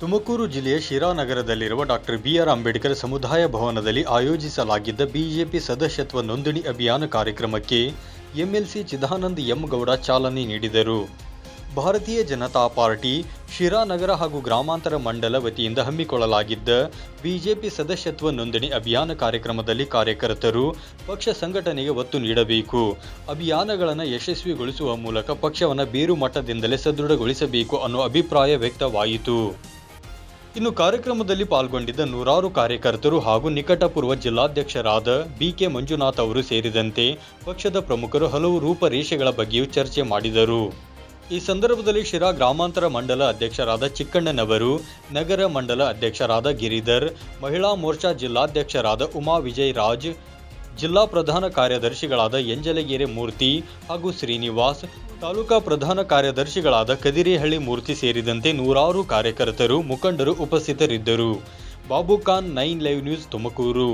ತುಮಕೂರು ಜಿಲ್ಲೆಯ ಶಿರಾನಗರದಲ್ಲಿರುವ doctor B R Ambedkar ಸಮುದಾಯ ಭವನದಲ್ಲಿ ಆಯೋಜಿಸಲಾಗಿದ್ದ ಬಿಜೆಪಿ ಸದಸ್ಯತ್ವ ನೋಂದಣಿ ಅಭಿಯಾನ ಕಾರ್ಯಕ್ರಮಕ್ಕೆ ಎಂಎಲ್ಸಿ ಚಿದಾನಂದ್ ಎಂ ಗೌಡ ಚಾಲನೆ ನೀಡಿದರು. ಭಾರತೀಯ ಜನತಾ ಪಾರ್ಟಿ, ಶಿರಾನಗರ ಹಾಗೂ ಗ್ರಾಮಾಂತರ ಮಂಡಲ ವತಿಯಿಂದ ಹಮ್ಮಿಕೊಳ್ಳಲಾಗಿದ್ದ ಬಿಜೆಪಿ ಸದಸ್ಯತ್ವ ನೋಂದಣಿ ಅಭಿಯಾನ ಕಾರ್ಯಕ್ರಮದಲ್ಲಿ ಕಾರ್ಯಕರ್ತರು ಪಕ್ಷ ಸಂಘಟನೆಗೆ ಒತ್ತು ನೀಡಬೇಕು. ಅಭಿಯಾನಗಳನ್ನು ಯಶಸ್ವಿಗೊಳಿಸುವ ಮೂಲಕ ಪಕ್ಷವನ್ನು ಬೇರು ಮಟ್ಟದಿಂದಲೇ ಸದೃಢಗೊಳಿಸಬೇಕು ಅನ್ನೋ ಅಭಿಪ್ರಾಯ ವ್ಯಕ್ತವಾಯಿತು. ಇನ್ನು ಕಾರ್ಯಕ್ರಮದಲ್ಲಿ ಪಾಲ್ಗೊಂಡಿದ್ದ ನೂರಾರು ಕಾರ್ಯಕರ್ತರು ಹಾಗೂ ನಿಕಟಪೂರ್ವ ಜಿಲ್ಲಾಧ್ಯಕ್ಷರಾದ ಬಿಕೆ ಮಂಜುನಾಥ್ ಅವರು ಸೇರಿದಂತೆ ಪಕ್ಷದ ಪ್ರಮುಖರು ಹಲವು ರೂಪರೇಷೆಗಳ ಬಗ್ಗೆಯೂ ಚರ್ಚೆ ಮಾಡಿದರು. ಈ ಸಂದರ್ಭದಲ್ಲಿ ಶಿರಾ ಗ್ರಾಮಾಂತರ ಮಂಡಲ ಅಧ್ಯಕ್ಷರಾದ ಚಿಕ್ಕಣ್ಣನವರು, ನಗರ ಮಂಡಲ ಅಧ್ಯಕ್ಷರಾದ ಗಿರಿಧರ್, ಮಹಿಳಾ ಮೋರ್ಚಾ ಜಿಲ್ಲಾಧ್ಯಕ್ಷರಾದ ಉಮಾ ವಿಜಯ್ ರಾಜ್ ಜಿಲ್ಲಾ ಪ್ರಧಾನ ಕಾರ್ಯದರ್ಶಿಗಳಾದ ಎಂಜಲಗೆರೆ ಮೂರ್ತಿ ಹಾಗೂ ಶ್ರೀನಿವಾಸ್, ತಾಲೂಕಾ ಪ್ರಧಾನ ಕಾರ್ಯದರ್ಶಿಗಳಾದ ಕದಿರೇಹಳ್ಳಿ ಮೂರ್ತಿ ಸೇರಿದಂತೆ ನೂರಾರು ಕಾರ್ಯಕರ್ತರು ಮುಖಂಡರು ಉಪಸ್ಥಿತರಿದ್ದರು. Babu Khan nine live news Tumakuru.